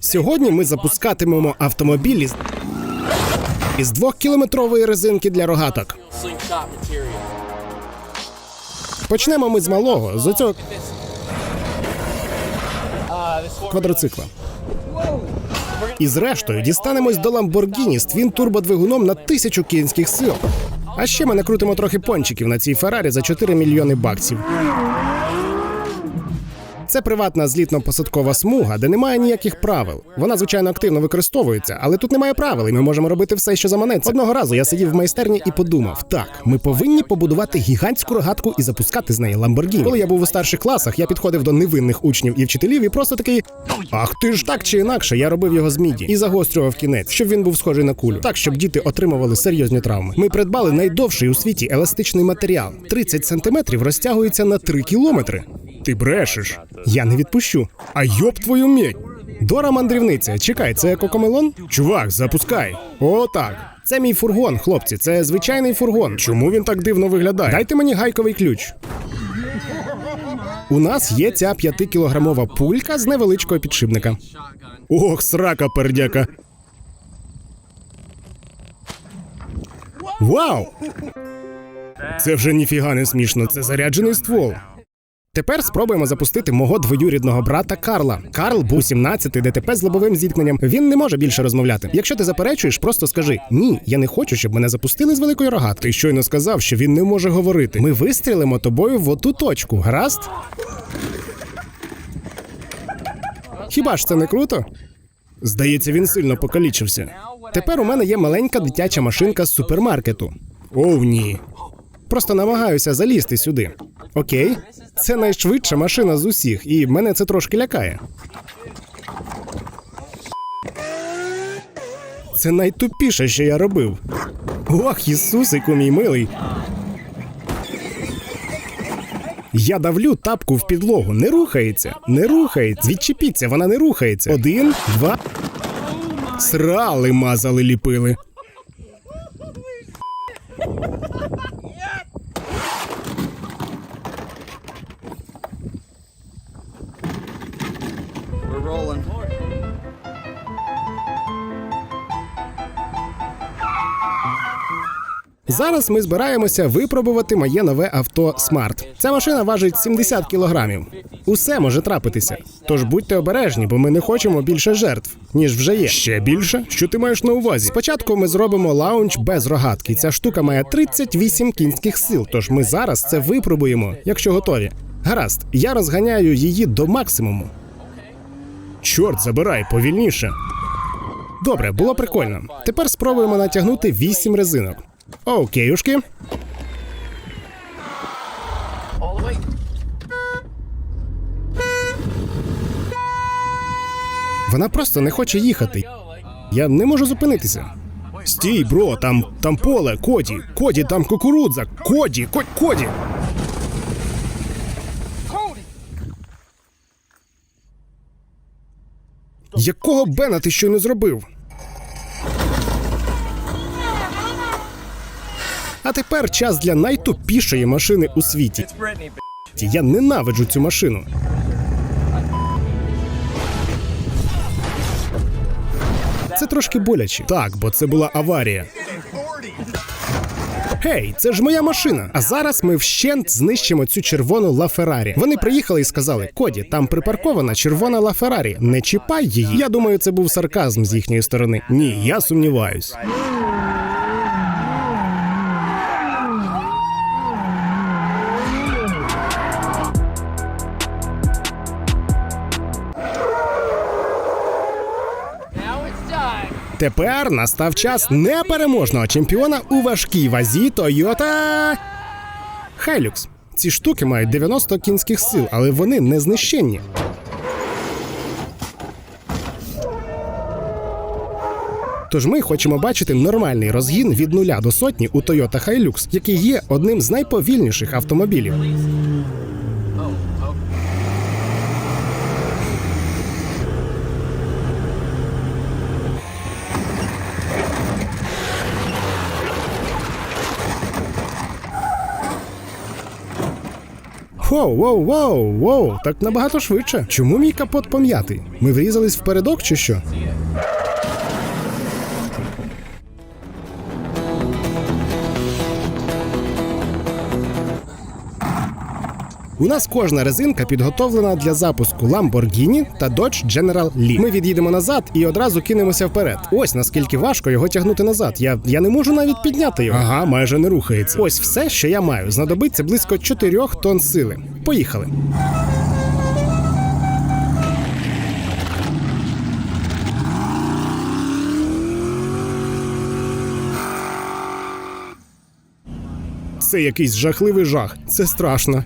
Сьогодні ми запускатимемо автомобіль із, двохкілометрової резинки для рогаток. Почнемо ми з малого, з оцього квадроцикла. І зрештою дістанемось до Lamborghini з твін турбодвигуном на тисячу кінських сил. А ще ми накрутимо трохи пончиків на цій Феррарі за 4 мільйони баксів. Це приватна злітно-посадкова смуга, де немає ніяких правил. Вона, звичайно, активно використовується, але тут немає правил, і ми можемо робити все, що заманеться. Одного разу я сидів в майстерні і подумав: так, ми повинні побудувати гігантську рогатку і запускати з неї Lamborghini. Коли я був у старших класах, я підходив до невинних учнів і вчителів і просто такий: Ах ти ж так чи інакше, я робив його з міді і загострював кінець, щоб він був схожий на кулю, так щоб діти отримували серйозні травми. Ми придбали найдовший у світі еластичний матеріал. 30 сантиметрів розтягується на 3 кілометри. Ти брешеш. Я не відпущу. А йоб твою медь. Дора мандрівниця. Чекай, це кокомелон? Чувак, запускай. О, так. Це мій фургон, хлопці. Це звичайний фургон. Чому він так дивно виглядає? Дайте мені гайковий ключ. У нас є ця 5-кілограмова пулька з невеличкого підшипника. Ох, срака пердяка. Вау! Це вже ніфіга не смішно, це заряджений ствол. Тепер спробуємо запустити мого двоюрідного брата Карла. Карл був 17 ДТП з лобовим зіткненням. Він не може більше розмовляти. Якщо ти заперечуєш, просто скажи: ні, я не хочу, щоб мене запустили з великої рогатки. Ти щойно сказав, що він не може говорити. Ми вистрілимо тобою в оту точку. Гаразд? Хіба ж це не круто? Здається, він сильно покалічився. Тепер у мене є маленька дитяча машинка з супермаркету. Оу, ні. Просто намагаюся залізти сюди. Окей, це найшвидша машина з усіх, і мене це трошки лякає. Це найтупіше, що я робив. Ох, Ісусику, мій милий. Я давлю тапку в підлогу. Не рухається, не рухається. Відчепіться, вона не рухається. Один, два. Срали мазали ліпили. Зараз ми збираємося випробувати моє нове авто Smart. Ця машина важить 70 кілограмів. Усе може трапитися. Тож будьте обережні, бо ми не хочемо більше жертв, ніж вже є. Ще більше? Що ти маєш на увазі? Спочатку ми зробимо лаунч без рогатки. Ця штука має 38 кінських сил. Тож ми зараз це випробуємо, якщо готові. Гаразд, я розганяю її до максимуму. Чорт, забирай повільніше. Добре, було прикольно. Тепер спробуємо натягнути 8 резинок. Окейушки. Вона просто не хоче їхати. Я не можу зупинитися. Стій, бро, там, там поле, Коді, Коді, там кукурудза, Коді, Коді, Коді. Якого Бена ти щойно зробив? А тепер час для найтупішої машини у світі. Я ненавиджу цю машину. Це трошки боляче. Так, бо це була аварія. Гей, це ж моя машина. А зараз ми вщент знищимо цю червону Ла Феррарі. Вони приїхали і сказали: Коді, там припаркована червона Ла Феррарі. Не чіпай її. Я думаю, це був сарказм з їхньої сторони. Ні, я сумніваюсь. Тепер настав час непереможного чемпіона у важкій вазі Toyota Hilux. Ці штуки мають 90 кінських сил, але вони не знищенні. Тож ми хочемо бачити нормальний розгін від нуля до сотні у Toyota Hilux, який є одним з найповільніших автомобілів. Воу, воу, воу, воу, так набагато швидше. Чому мій капот пом'ятий? Ми врізались в передок чи що? У нас кожна резинка підготовлена для запуску Lamborghini та Dodge General Lee. Ми від'їдемо назад і одразу кинемося вперед. Ось наскільки важко його тягнути назад. Я, я не можу навіть підняти його. Ага, майже не рухається. Ось все, що я маю. Знадобиться близько 4 тонн сили. Поїхали. Це якийсь жахливий жах. Це страшно.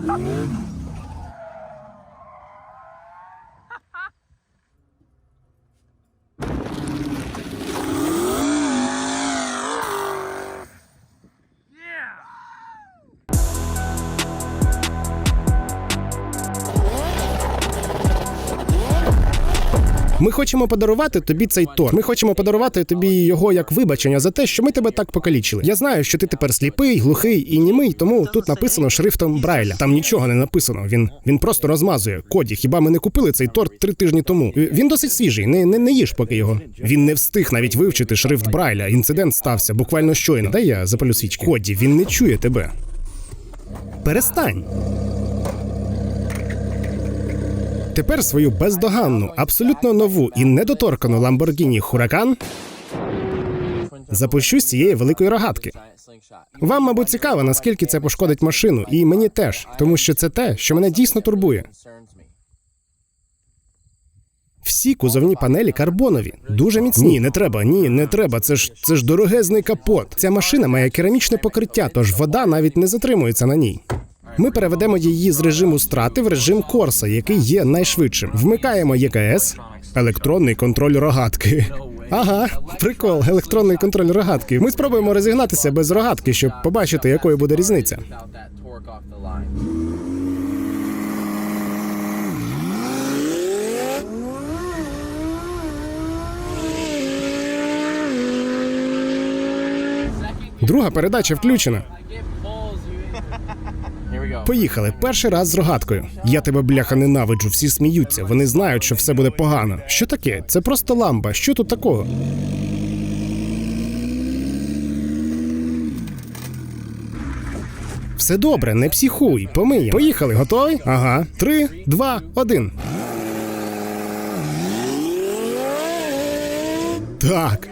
えっ? Ми хочемо подарувати тобі цей торт. Ми хочемо подарувати тобі його як вибачення за те, що ми тебе так покалічили. Я знаю, що ти тепер сліпий, глухий і німий, тому тут написано шрифтом Брайля. Там нічого не написано. Він він просто розмазує. Коді, хіба ми не купили цей торт три тижні тому? Е, Він досить свіжий. Не, не, не їж поки його. Він не встиг навіть вивчити шрифт Брайля. Інцидент стався буквально щойно. Дай я запалю свічки. Коді, він не чує тебе. Перестань. Тепер свою бездоганну, абсолютно нову і недоторкану Lamborghini Huracan запущу з цієї великої рогатки. Вам, мабуть, цікаво, наскільки це пошкодить машину, і мені теж, тому що це те, що мене дійсно турбує. Всі кузовні панелі карбонові, дуже міцні. Ні, не треба, ні, не треба. Це ж це ж дорогезний капот. Ця машина має керамічне покриття, тож вода навіть не затримується на ній. Ми переведемо її з режиму страти в режим Корса, який є найшвидшим. Вмикаємо ЄКС, електронний контроль рогатки. Ага, прикол, електронний контроль рогатки. Ми спробуємо розігнатися без рогатки, щоб побачити, якою буде різниця. Друга передача включена. Поїхали. Перший раз з рогаткою. Я тебе бляха ненавиджу. Всі сміються. Вони знають, що все буде погано. Що таке? Це просто ламба. Що тут такого? Все добре, не психуй, помиємо. Поїхали, готовий? Ага. Три, два, один. Так.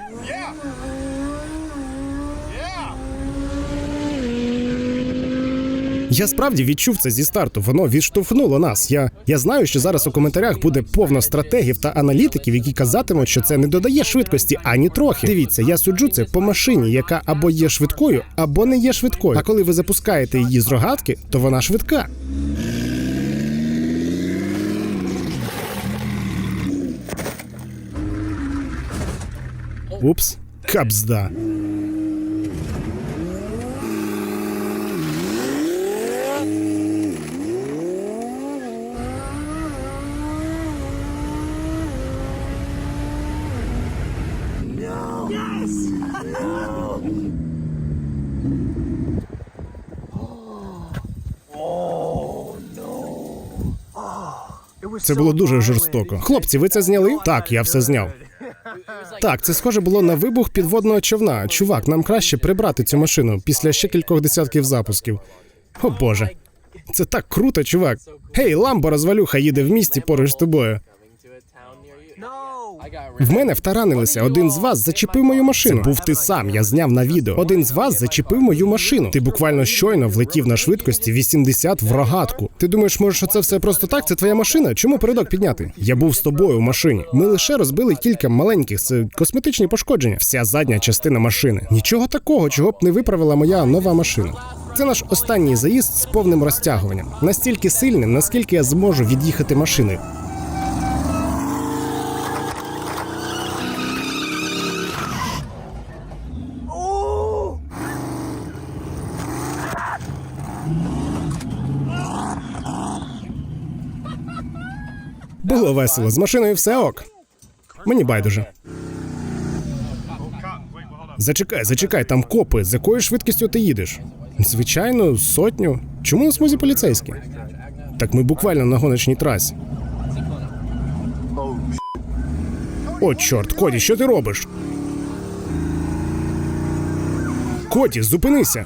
Я справді відчув це зі старту. Воно відштовхнуло нас. Я, я знаю, що зараз у коментарях буде повно стратегів та аналітиків, які казатимуть, що це не додає швидкості ані трохи. Дивіться, я суджу це по машині, яка або є швидкою, або не є швидкою. А коли ви запускаєте її з рогатки, то вона швидка. Упс, капзда. Це було дуже жорстоко. Хлопці, ви це зняли? Так, я все зняв. Так, це схоже було на вибух підводного човна. Чувак, нам краще прибрати цю машину після ще кількох десятків запусків. О боже, це так круто, чувак. Гей, ламбо розвалюха їде в місті поруч з тобою. В мене втаранилися. Один з вас зачепив мою машину. Це був ти сам. Я зняв на відео. Один з вас зачепив мою машину. Ти буквально щойно влетів на швидкості 80 в рогатку. Ти думаєш, може, що це все просто так? Це твоя машина? Чому передок підняти? Я був з тобою в машині. Ми лише розбили кілька маленьких це косметичні пошкодження. Вся задня частина машини. Нічого такого, чого б не виправила моя нова машина. Це наш останній заїзд з повним розтягуванням. Настільки сильним, наскільки я зможу від'їхати машиною. Було весело. З машиною все ок. Мені байдуже. Зачекай, зачекай, там копи. З якою швидкістю ти їдеш? Звичайно, сотню. Чому на смузі поліцейські? Так ми буквально на гоночній трасі. О, чорт, Коді, що ти робиш? Коді, зупинися.